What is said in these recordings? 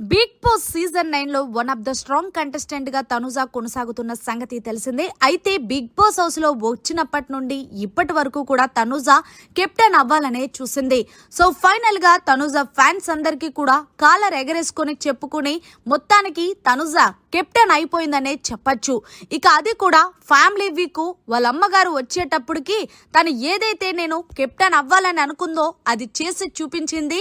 Big boss season నైన్లో one of the strong కంటెస్టెంట్గా తనుజ కొనసాగుతున్న సంగతి తెలిసిందే. అయితే బిగ్ బాస్ హౌస్లో వచ్చినప్పటి నుండి ఇప్పటి వరకు కూడా తనుజ కెప్టెన్ అవ్వాలనే చూసింది. సో ఫైనల్గా తనుజ ఫ్యాన్స్ అందరికీ కూడా కాలర్ ఎగరేసుకొని చెప్పుకుని మొత్తానికి తనుజ కెప్టెన్ అయిపోయిందనే చెప్పచ్చు. ఇక అది కూడా ఫ్యామిలీ వీక్ వాళ్ళ అమ్మగారు వచ్చేటప్పటికి తను ఏదైతే నేను కెప్టెన్ అవ్వాలని అనుకుందో అది చేసి చూపించింది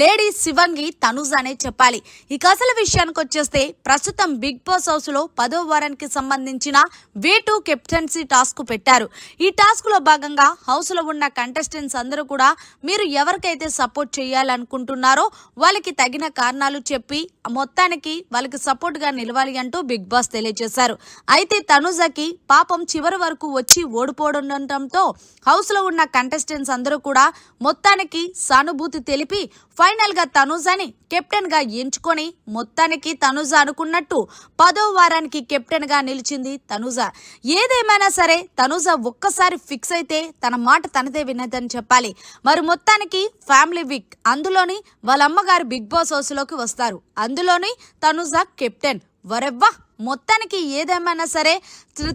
లేడీ శివంగి తనుజ అనే చెప్పాలి. ఇక అసలు విషయానికి వచ్చేస్తే ప్రస్తుతం బిగ్ బాస్ హౌస్లో పదో వారానికి సంబంధించిన వే టూ కెప్టెన్సీ టాస్క్ పెట్టారు. ఈ టాస్క్లో భాగంగా హౌస్లో ఉన్న కంటెస్టెంట్స్ అందరూ కూడా మీరు ఎవరికైతే సపోర్ట్ చేయాలనుకుంటున్నారో వాళ్ళకి తగిన కారణాలు చెప్పి మొత్తానికి వాళ్ళకి సపోర్ట్గా నిలవాలి అంటూ బిగ్ బాస్ తెలియజేశారు. అయితే తనుజకి పాపం చివరి వరకు వచ్చి ఓడిపోవడంతో హౌస్లో ఉన్న కంటెస్టెంట్స్ అందరూ కూడా మొత్తానికి సానుభూతి తెలిపి ఫైనల్గా తనుజని కెప్టెన్గా ఎంచుకొని మొత్తానికి తనుజ అనుకున్నట్టు పదో వారానికి కెప్టెన్గా నిలిచింది తనుజ. ఏదేమైనా సరే తనుజ ఒక్కసారి ఫిక్స్ అయితే తన మాట తనదే విన్నదని చెప్పాలి. మరి మొత్తానికి ఫ్యామిలీ వీక్ అందులోని వాళ్ళ అమ్మగారు బిగ్ బాస్ హౌస్లోకి వస్తారు. అందులోని తనుజ కెప్టెన్ వరెవ్వా మొత్తానికి ఏదేమైనా సరే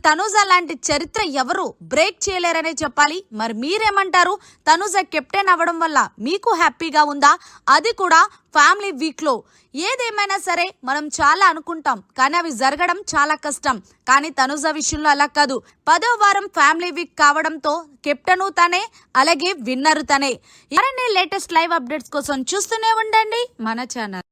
తనూజ లాంటి చరిత్ర ఎవరు బ్రేక్ చేయలేరనే చెప్పాలి. మరి మీరేమంటారు? తనూజ కెప్టెన్ అవ్వడం వల్ల మీకు హ్యాపీగా ఉందా? అది కూడా ఫ్యామిలీ వీక్లో. ఏదేమైనా సరే మనం చాలా అనుకుంటాం కానీ అవి జరగడం చాలా కష్టం. కానీ తనుజ విషయంలో అలా కాదు. పదో వారం ఫ్యామిలీ వీక్ కావడంతో కెప్టెను తనే అలాగే విన్నరు తనే. ఎవరన్నీ లేటెస్ట్ లైవ్ అప్డేట్స్ కోసం చూస్తూనే ఉండండి మన ఛానల్.